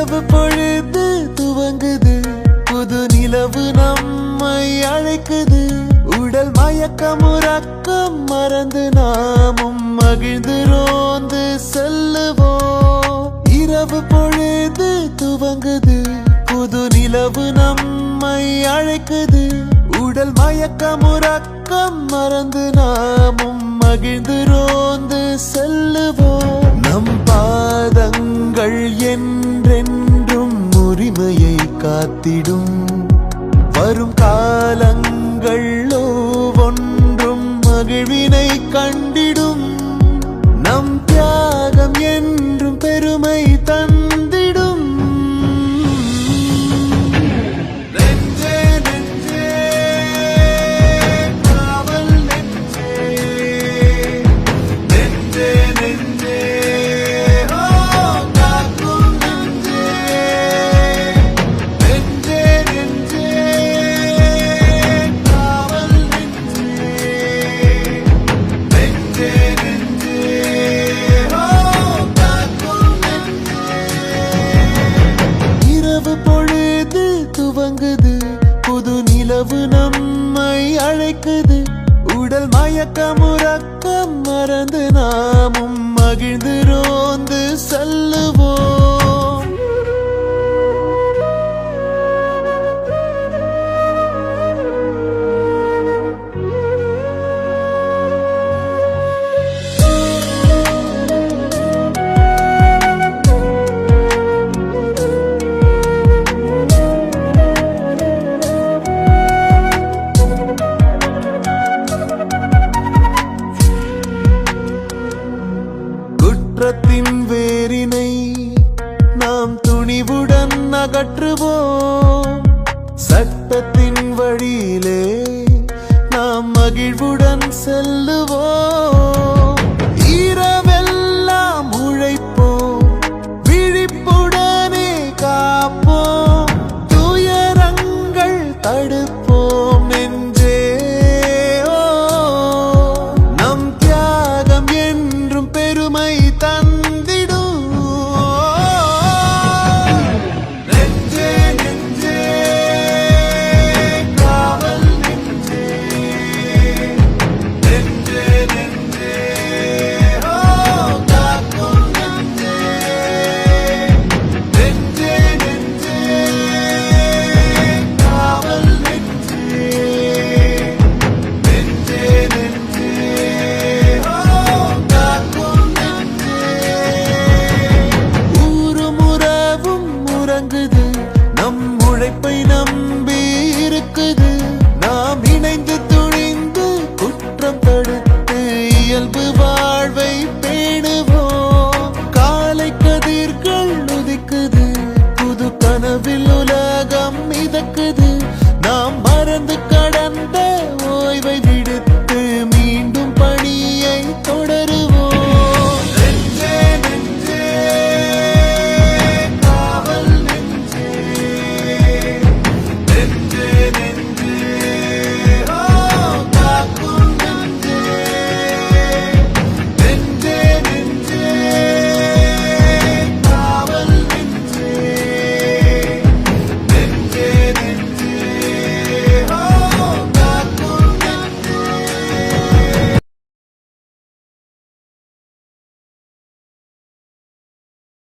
இரவு பொழுது துவங்குது. புது நிலவு நம்மை அழைக்குது. உடல் மயக்கம் உறக்கம் மறந்து நாமும் மகிழ்ந்து ரோந்து செல்லுவோம். இரவு பொழுது துவங்குது. புது நிலவு நம்மை அழைக்குது. உடல் மயக்கம் உறக்கம் மறந்து நாமும் மகிழ்ந்து காத்திடும். வரும் காலங்கள் ஒன்றும் மகிழ்வினை கண்டிடும். நம் தியாகம் என்றும் பெருமை துவங்குது. புது நிலவு நம்மை அழைக்குது. உடல் மயக்கம் உறக்கம் மறந்து நாமும் மகிழ்ந்துரும் குற்றத்தின் வேரினை நாம் துணிவுடன் அகற்றுவோம். சட்டத்தின் வழியிலே நாம் மகிழ்வுடன் செல்லுவோம்.